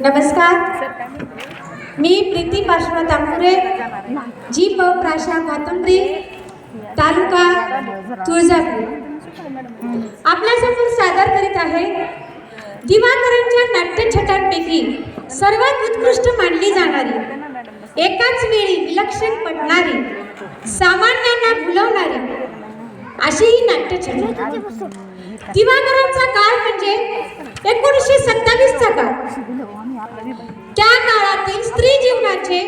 नमस्कार. मी प्रीती पार्श्व तांबुरे जी प प्राशा कातंबरी तालुका तुळजापूर. आपल्यासमोर सादर करीत आहे दिवाकरांच्या नाट्यछटांपैकी सर्वात उत्कृष्ट मानली जाणारी एकाच वेळी विलक्षण पटणारी सामान्यांना भुलवणारी अशी ही नाट्यछट. दिवाकरांचा काळ म्हणजे एकोणीसशे सत्तावीसचा काळ. त्या काळातील स्त्री जीवनाचे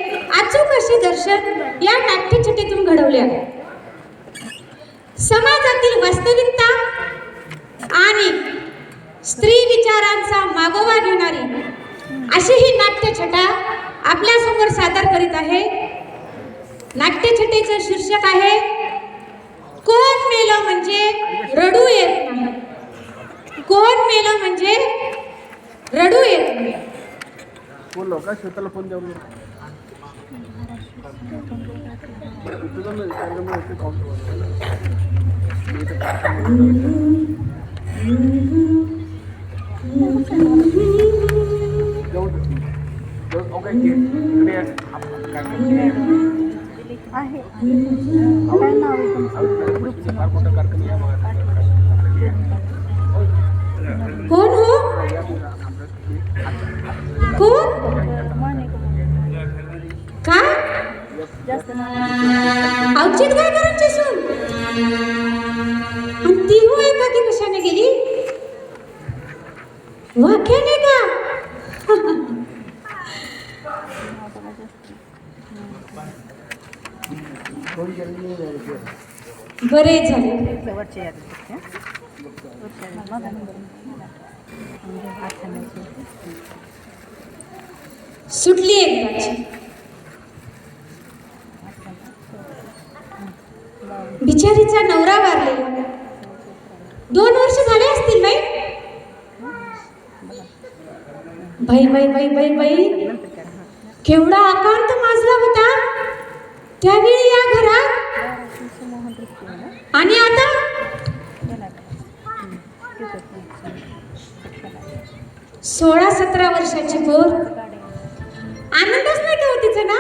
अचूक असे दर्शन या नाट्यछटीतून घडवले आहे. समाजातील वास्तविकता आणि स्त्री विचारांचा मागोवा घेणारी अशी ही नाट्यछटा आपल्यासमोर सादर करीत आहे. नाट्यछटेचं शीर्षक आहे कोण मेलं म्हणजे रडू येत नाही. कोण मेलं म्हणजे रडू येत नाही. लाव? का श्वेताला फोन द्यावं आहे, काय नाव आहे तुमचं. कोण हो? कोण माने काय जास्त नाव अवचित काय करायची सून आणि ती हो एकाकी कशाने गेली? वाक्याने का? फोन बरे झाले. सुटली एकदाची. बिचारीचा नवरा वारलेला. दोन वर्ष झाले असतील बाई. बाई बाई बाई बाई बाई. केवढा आकांत माजला होता. त्यावेळी या घरात. आणि आता? सोळा सतरा वर्षाची पोर. आनंदच नाही का हो तिचं ना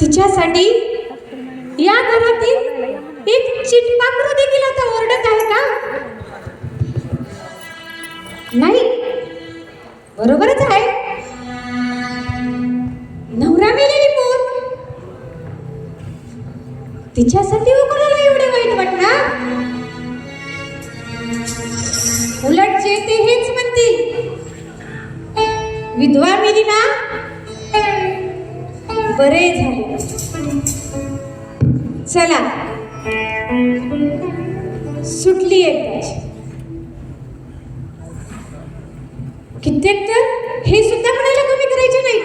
तिच्यासाठी या घरातील एक चिटपाखरू देखील आता ओरडत आहे का? नाही. बरोबरच आहे. नवरा मेलेली पोर. तिच्यासाठी हो होती ना? बरे झाले. चला. सुटली एक कित्येक तर हे सुद्धा म्हणायला कमी करायचे नाही.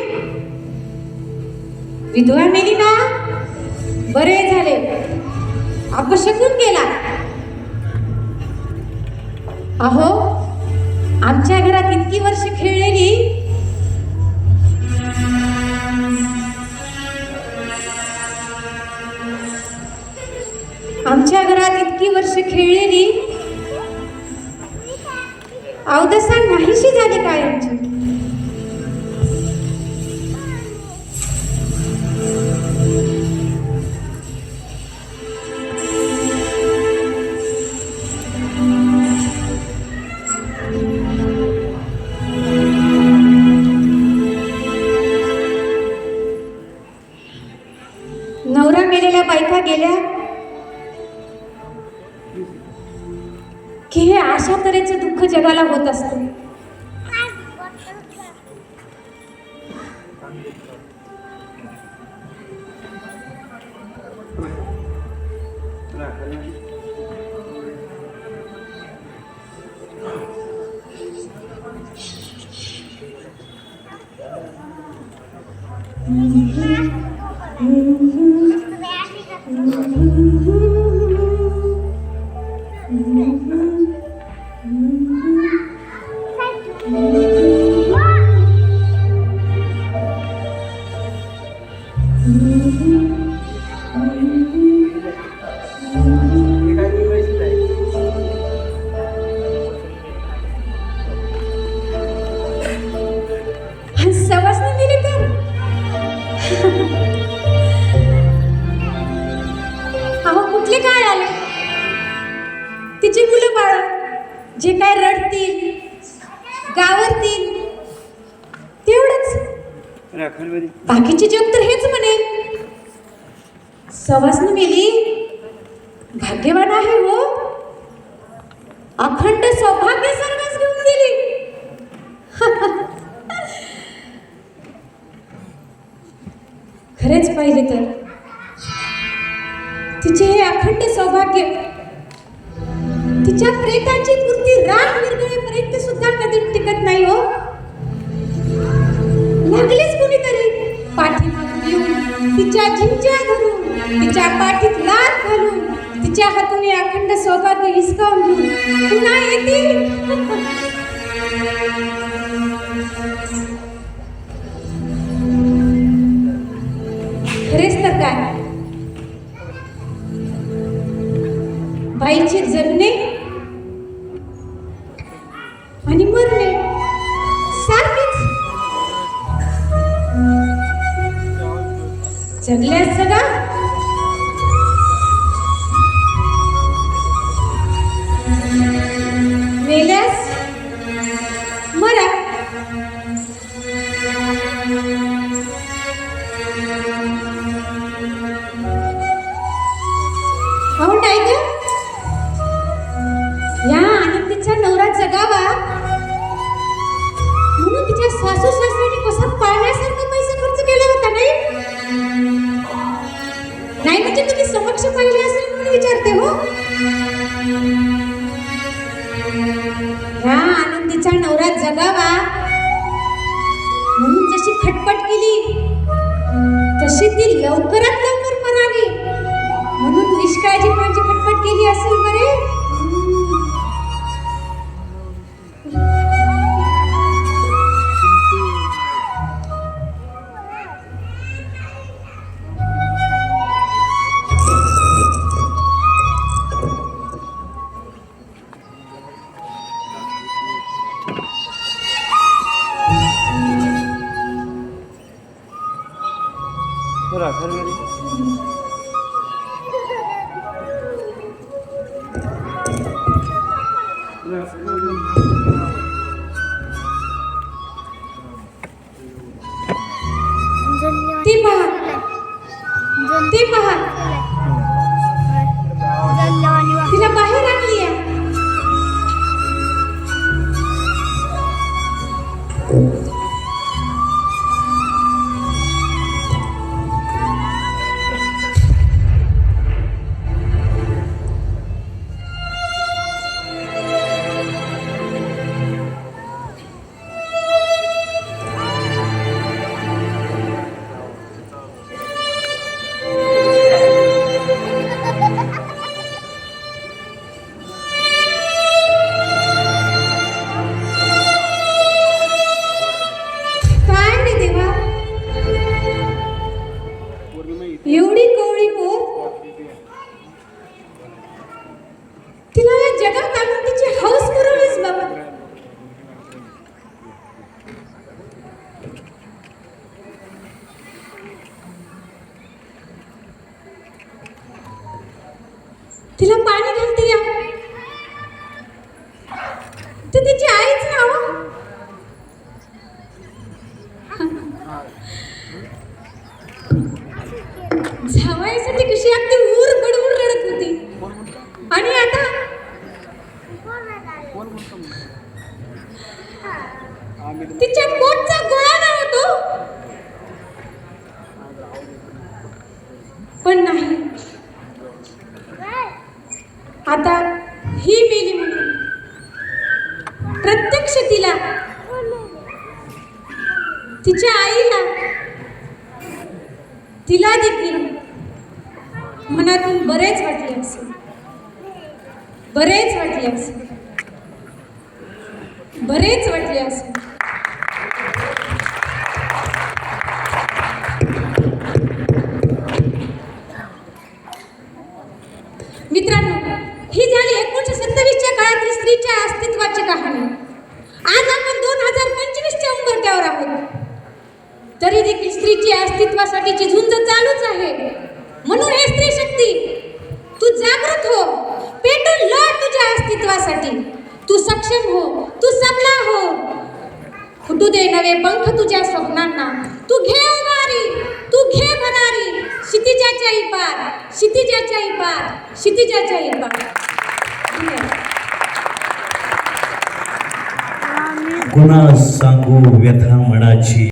विधवा मेली ना? बरे झाले. अपशकून गेला. अहो आमच्या घरात इतकी वर्ष खेळलेली आमच्या घरात इतकी वर्ष खेळलेली? अवदसा नाहीशी झाली काय आमची हे काय तेवढंच बाकीचे जग तर हेच म्हणे. सवासनी मेली भाग्यवान आहे हो. अखंड सौभाग्य सर्वच घेऊन गेली. खरेच पाहिजे तर तिचे हे अखंड सौभाग्य तिच्या प्रेताची पूर्ती राग निर्गळेपर्यंत सुद्धा कधी टिकत नाही हो. लागलीच कोणीतरी पाठीमागून तिच्या झिंच्या धरून तिच्या पाठीत लात घालून तिच्या हातून अखंड सौभाग्य हिसकावून पुन्हा येतील. खरेच बाईचे जगणे आणि मरणे. जगल्यास जगा मेल्यास? मरा. हो नाही का या आनंदीचा नवरा जगावा. म्हणून तिच्या सासू सासऱ्याने कसा पाण्यासारखा पैसा खर्च केला होता नाही? नाही म्हणजे तुम्ही समक्ष पाहिले असेल म्हणून विचारते हो. ह्या आनंदीचा नवरा जगावा. म्हणून जशी खटपट केली तशी ती लवकरात लवकर मरावी. म्हणून निष्काळजी माझी खटपट केली असेल बरे. राखणमध्ये ती पहा. ती पहा. तिला पाणी घालते या. ते तिची आईच ना हो कशी अगदी ऊर बडवून रडत होती. आणि आता? तिच्या पोटचा गोळा नव्हतो होतो पण नाही आता ही मेली म्हणून प्रत्यक्ष तिला तिच्या आईला तिला देखील मनातून बरेच वाटले असेल. बरेच वाटले असेल. बरेच वाटले असेल. मित्रांनो ही झाली एकोणीशे सत्तावीसच्या काळातील स्त्रीच्या अस्तित्वाची कहाणी. आज आपण दोन हजार पंचवीसच्या उंबरट्यावर आहोत. तरी देखील स्त्रीची अस्तित्वासाठीची झुंज चालूच आहे. म्हणून हे स्त्री शक्ती तू जागृत हो. पेटून लढ तुझ्या अस्तित्वासाठी. तू सक्षम हो तू सबला हो. फुटू दे नवे पंख तुझ्या स्वप्नांना. तू घे उभारी तू घे भरारी क्षितिजाच्या पार क्षितिजाच्या पार क्षितिजाच्या पार. गुणा सांगू व्यथा मनाची.